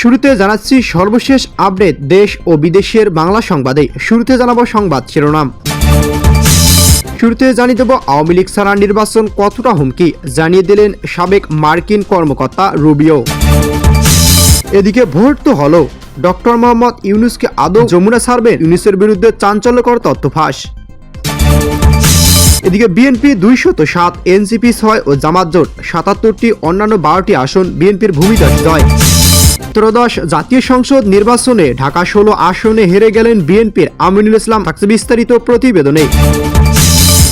শুরুতে জানাচ্ছি সর্বশেষ আপডেট দেশ ও বিদেশের বাংলা সংবাদে। শুরুতে জানাব সংবাদ শিরোনাম। শুরুতে জানিয়ে দেব আওয়ামী লীগ ছাড়া নির্বাচন কতটা হুমকি? জানিয়ে দিলেন সাবেক মার্কিন কর্মকর্তা রুবিও। এদিকে ভোট তো হলো। ডক্টর মোহাম্মদ ইউনুসকে আদৌ যমুনা ছাড়বেন ইউনুসের বিরুদ্ধে চাঞ্চল্যকর তথ্য ফাঁস। এদিকে বিএনপি দুইশত সাত, এনসিপি ছয় ও জামাত জোট, সাতাত্তরটি, অন্যান্য বারোটি আসন বিএনপির ভূমিদশ জয়। ত্রয়োদশ জাতীয় সংসদ নির্বাচনে ঢাকা ষোলো আসনে হেরে গেলেন বিএনপির আমিনুল ইসলাম। থাকছে বিস্তারিত প্রতিবেদনে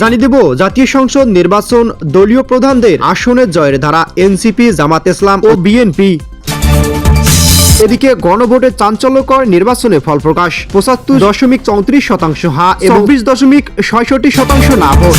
জানিয়ে দেব, জাতীয় সংসদ নির্বাচন দলীয় প্রধানদের আসনের জয়ের ধারা এনসিপি, জামাত ইসলাম ও বিএনপি। এদিকে গণভোটের চাঞ্চল্যকর নির্বাচনে ফল প্রকাশ। পঁচাত্তর দশমিক চৌত্রিশ শতাংশ হা এবং বিশ দশমিক ছয়ষট্টি শতাংশ না ভোট।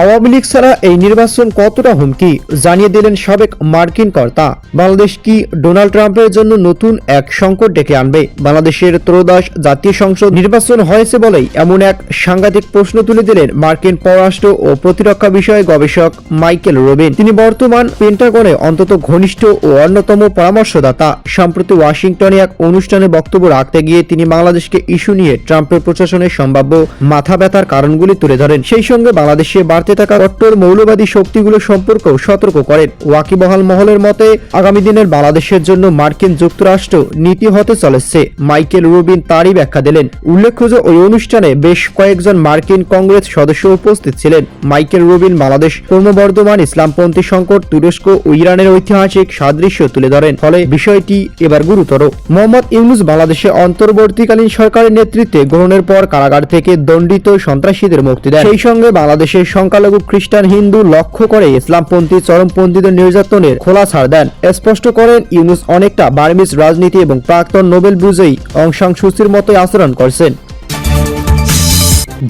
আওয়ামী লীগ ছাড়া এই নির্বাচন কতটা হুমকি? জানিয়ে দিলেন সাবেক মার্কিন কর্তা। বাংলাদেশ কি ডোনাল্ড ট্রাম্পের জন্য নতুন এক সংকট ডেকে আনবে? বাংলাদেশের ত্রয়োদশ জাতীয় সংসদ নির্বাচন হয়েছে বলেই এমন এক সাংঘাতিক প্রশ্ন তুলে দিলেন মার্কিন পররাষ্ট্র ও প্রতিরক্ষা বিষয়ে গবেষক মাইকেল রোবিন। তিনি বর্তমান পেন্টাগনে অন্তত ঘনিষ্ঠ ও অন্যতম পরামর্শদাতা। সম্প্রতি ওয়াশিংটনে এক অনুষ্ঠানে বক্তব্য রাখতে গিয়ে তিনি বাংলাদেশকে ইস্যু নিয়ে ট্রাম্পের প্রশাসনের সম্ভাব্য মাথা ব্যথার কারণগুলি তুলে ধরেন। সেই সঙ্গে বাংলাদেশে বাড়তে থাকা কট্টর মৌলবাদী শক্তিগুলো সম্পর্কেও সতর্ক করেন। ওয়াকিবহাল মহলের মতে, আগামী দিনের বাংলাদেশের জন্য মার্কিন যুক্তরাষ্ট্র নীতি হতে চলেছে। মাইকেল রুবিন তারই ব্যাখ্যা দিলেন। উল্লেখ্য যে, ওই অনুষ্ঠানে বেশ কয়েকজন মার্কিন কংগ্রেস সদস্য উপস্থিত ছিলেন। মাইকেল রুবিন বাংলাদেশ ক্রমবর্ধমান ইসলামপন্থী সংকট, তুরস্ক ও ইরানের ঐতিহাসিক সাদৃশ্য তুলে ধরেন। ফলে বিষয়টি এবার গুরুতর। মোহাম্মদ ইউনুস বাংলাদেশে অন্তর্বর্তীকালীন সরকারের নেতৃত্বে গ্রহণের পর কারাগার থেকে দণ্ডিত সন্ত্রাসীদের মুক্তি দেন। সেই সঙ্গে বাংলাদেশের সংখ্যালঘু খ্রিস্টান হিন্দু লক্ষ্য করে ইসলামপন্থী চরমপন্থীদের নির্যাতনের খোলা ছাড় দেন। স্পষ্ট করেন ইউনুস অনেকটা বার্মিজ রাজনীতি এবং প্রাক্তন নোবেল বিজয়ী অংশাং সুচির মতোই আচরণ করছেন।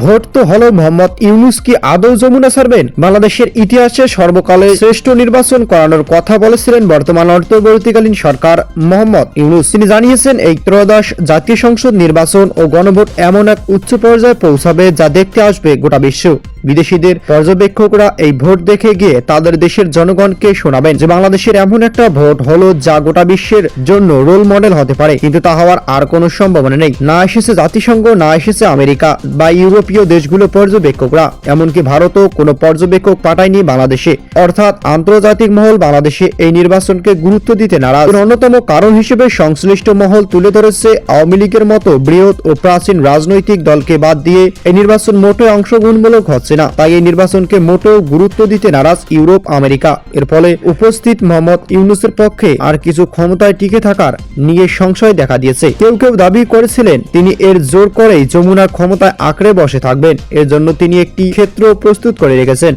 ভোট তো হলো মোহাম্মদ ইউনুস কি আদৌ যমুনা ছাড়বেন? বাংলাদেশের ইতিহাসে সর্বকালে শ্রেষ্ঠ নির্বাচন করানোর কথা বলেছিলেন বর্তমান অন্তর্বর্তীকালীন সরকার মোহাম্মদ ইউনুস। তিনি জানিয়েছেন, এই ত্রয়োদশ জাতীয় সংসদ নির্বাচন ও গণভোট এমন এক উচ্চ পর্যায়ে পৌঁছাবে যা দেখতে আসবে গোটা বিশ্ব। বিদেশিদের পর্যবেক্ষকরা এই ভোট দেখে গিয়ে তাদের দেশের জনগণকে শোনাবেন যে বাংলাদেশের এমন একটা ভোট হলো যা গোটা বিশ্বের জন্য রোল মডেল হতে পারে। কিন্তু তা হওয়ার আর কোনো সম্ভাবনা নেই। না এসেছে জাতিসংঘ, না এসেছে আমেরিকা বা ইউরোপীয় দেশগুলো পর্যবেক্ষকরা। এমনকি ভারতও কোনো পর্যবেক্ষক পাঠায়নি বাংলাদেশে। অর্থাৎ আন্তর্জাতিক মহল বাংলাদেশে এই নির্বাচনকে গুরুত্ব দিতে নারাজ। অন্যতম কারণ হিসেবে সংশ্লিষ্ট মহল তুলে ধরেছে আওয়ামী লীগের মতো বৃহৎ ও প্রাচীন রাজনৈতিক দলকে বাদ দিয়ে এই নির্বাচন মোটে অংশগ্রহণমূলক হচ্ছে। না তাই এই নির্বাচনকে মোটেও গুরুত্ব দিতে নারাজ ইউরোপ, আমেরিকা। এর ফলে উপস্থিত মোহাম্মদ ইউনুসের পক্ষে আর কিছু ক্ষমতায় টিকে থাকার নিয়ে সংশয় দেখা দিয়েছে। কেউ কেউ দাবি করেছিলেন, তিনি এর জোর করেই যমুনার ক্ষমতায় আঁকড়ে বসে থাকবেন। এর জন্য তিনি একটি ক্ষেত্র প্রস্তুত করে রেখেছেন।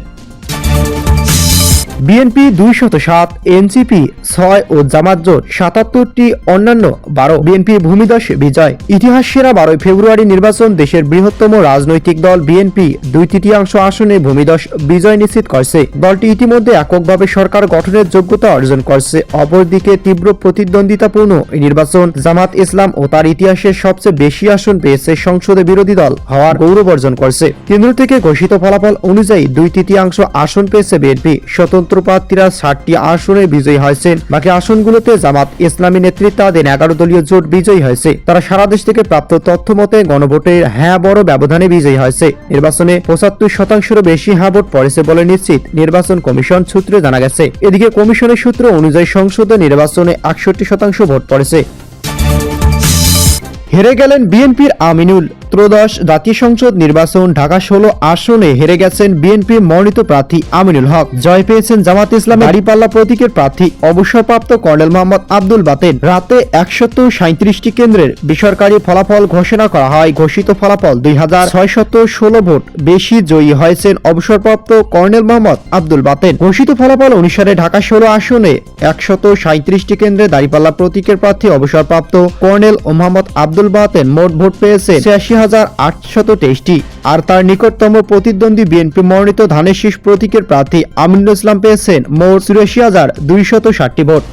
বিএনপি দুইশত সাত, এনসিপি ছয় ও জামাত জোট সাতাত্তরটি, অন্যান্য বারো। বিএনপি ভূমিদশ বিজয়। ইতিহাস সেরা বারোই ফেব্রুয়ারি নির্বাচন দেশের বৃহত্তম রাজনৈতিক দল বিএনপি দুই তৃতীয়াংশ আসনে ভূমিদশ বিজয় নিশ্চিত করছে। দলটি ইতিমধ্যে এককভাবে সরকার গঠনের যোগ্যতা অর্জন করছে। অপরদিকে তীব্র প্রতিদ্বন্দ্বিতাপূর্ণ এই নির্বাচন জামাত ইসলাম ও তার ইতিহাসের সবচেয়ে বেশি আসন পেয়েছে সংসদে বিরোধী দল হওয়ার গৌরব অর্জন করছে। কেন্দ্র থেকে ঘোষিত ফলাফল অনুযায়ী দুই তৃতীয়াংশ আসন পেয়েছে বিএনপি। স্বতন্ত্র প্রার্থীরা ষাটটি আসনে বিজয়ী হয়েছেন বাকি আসনগুলোতে জামাত ইসলামী নেতৃত্বাধীন এগারো দলীয় জোট বিজয়ী হয়েছে। তারা সারা দেশ থেকে প্রাপ্ত তথ্য মতে গণভোটে হ্যাঁ বড় ব্যবধানে বিজয়ী হয়েছে। নির্বাচনে পঁচাত্তর শতাংশেরও বেশি হ্যাঁ ভোট পড়েছে বলে নিশ্চিত নির্বাচন কমিশন সূত্রে জানা গেছে। এদিকে কমিশনের সূত্র অনুযায়ী সংসদে নির্বাচনে একষট্টি শতাংশ ভোট পড়েছে। হেরে গেলেন বিএনপির আমিনুল। ত্রয়োদশ জাতীয় সংসদ নির্বাচন ঢাকা ষোলো আসনে হেরে গেছেন বিএনপির মনোনীত প্রার্থী আমিনুল হক। জয় পেয়েছেন জামাত ইসলাম দাঁড়িপাল্লা প্রতীকের প্রার্থী, অবসরপ্রাপ্ত কর্নেল মোহাম্মদ আব্দুল বাতেন। রাতে একশত সাঁত্রিশটি কেন্দ্রের বেসরকারি ফলাফল ঘোষণা করা হয়। ঘোষিত ফলাফল দুই হাজার ছয়শত ষোলো ভোট বেশি জয়ী হয়েছেন অবসরপ্রাপ্ত কর্নেল মোহাম্মদ আব্দুল বাতেন। ঘোষিত ফলাফল অনুসারে ঢাকা ষোলো আসনে একশত সাঁত্রিশটি কেন্দ্রে দাঁড়িপাল্লা প্রতীকের প্রার্থী, অবসরপ্রাপ্ত কর্নেল মোহাম্মদ আব্দুল বাতেন মোট ভোট পেয়েছে ছিয়াশি হাজার আটশত তেইশটি। আর তার নিকটতম প্রতিদ্বন্দ্বী বিএনপি মনোনীত ধানের শীষ প্রতীকের প্রার্থী আমিনুল ইসলাম পেয়েছেন মোট চুরাশি হাজার দুইশত ষাটটি ভোট।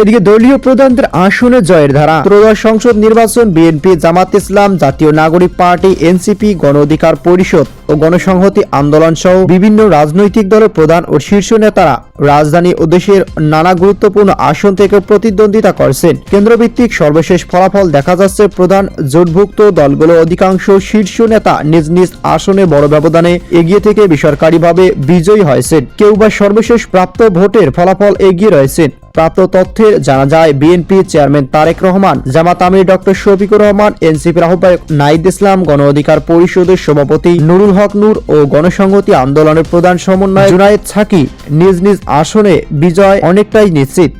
এদিকে দলীয় প্রধানদের আসনে জয়ের ধারা। ত্রয়োদশ সংসদ নির্বাচন বিএনপি জামাত ইসলাম জাতীয় নাগরিক পার্টি এনসিপি গণ অধিকার পরিষদ ও গণসংহতি আন্দোলন সহ বিভিন্ন রাজনৈতিক দলের প্রধান ও শীর্ষ নেতারা রাজধানী ও দেশের নানা গুরুত্বপূর্ণ আসন থেকে প্রতিদ্বন্দ্বিতা করছেন। কেন্দ্রভিত্তিক সর্বশেষ ফলাফল দেখা যাচ্ছে প্রধান জোটভুক্ত দলগুলো অধিকাংশ শীর্ষ নেতা নিজ নিজ আসনে বড় ব্যবধানে এগিয়ে থেকে বেসরকারিভাবে বিজয়ী হয়েছেন। কেউ বা সর্বশেষ প্রাপ্ত ভোটের ফলাফল এগিয়ে রয়েছেন। প্রাপ্ত তথ্যে জানা যায়, বিএনপি চেয়ারম্যান তারেক রহমান, জামাত আমির ডক্টর শফিকুর রহমান, এনসিপির আহ্বায়ক নাইদ ইসলাম, গণ অধিকার পরিষদের সভাপতি নুরুল হক নূর ও গণসংহতি আন্দোলনের প্রধান সমন্বয় জুনায়েদ ছাকি নিজ নিজ আসনে বিজয় অনেকটাই নিশ্চিত।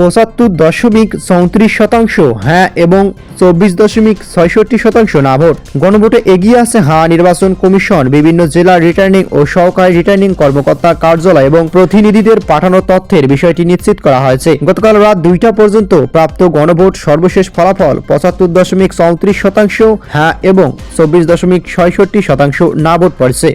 পঁচাত্তর দশমিক চৌত্রিশ শতাংশ হ্যাঁ এবং চব্বিশ দশমিক ছয়ষট্টি শতাংশ না ভোট গণভোটে এগিয়ে আছে হ্যাঁ নির্বাচন কমিশন, বিভিন্ন জেলার রিটার্নিং ও সহকারী রিটার্নিং কর্মকর্তা কার্যালয় এবং প্রতিনিধিদের পাঠানো তথ্যের বিষয়টি নিশ্চিত করা হয়েছে। গতকাল রাত দুইটা পর্যন্ত প্রাপ্ত গণভোট সর্বশেষ ফলাফল পঁচাত্তর দশমিক চৌত্রিশ শতাংশ হ্যাঁ এবং চব্বিশ দশমিক ছয়ষট্টি শতাংশ না ভোট পড়ছে।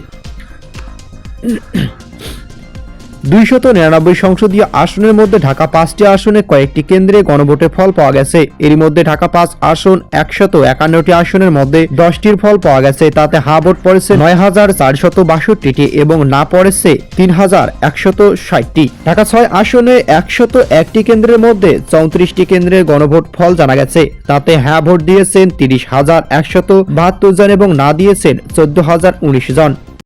দুইশত নিরানব্বই সংসদীয় আসনের মধ্যে ঢাকা পাঁচটি আসনে কয়েকটি কেন্দ্রে গণভোটের ফল পাওয়া গেছে। এর মধ্যে ঢাকা পাঁচ আসন একশত একান্নটি আসনের মধ্যে দশটির ফল পাওয়া গেছে। তাতে হা ভোট পড়েছে নয় হাজার চারশত বাষট্টিটি এবং না পড়েছে তিন হাজার একশত ষাটটি। ঢাকা ছয় আসনে একশত একটি কেন্দ্রের মধ্যে চৌত্রিশটি কেন্দ্রের গণভোট ফল জানা গেছে। তাতে হ্যাঁ ভোট দিয়েছেন তিরিশ হাজার একশত বাহাত্তর জন এবং না দিয়েছেন চোদ্দ হাজার উনিশ জন।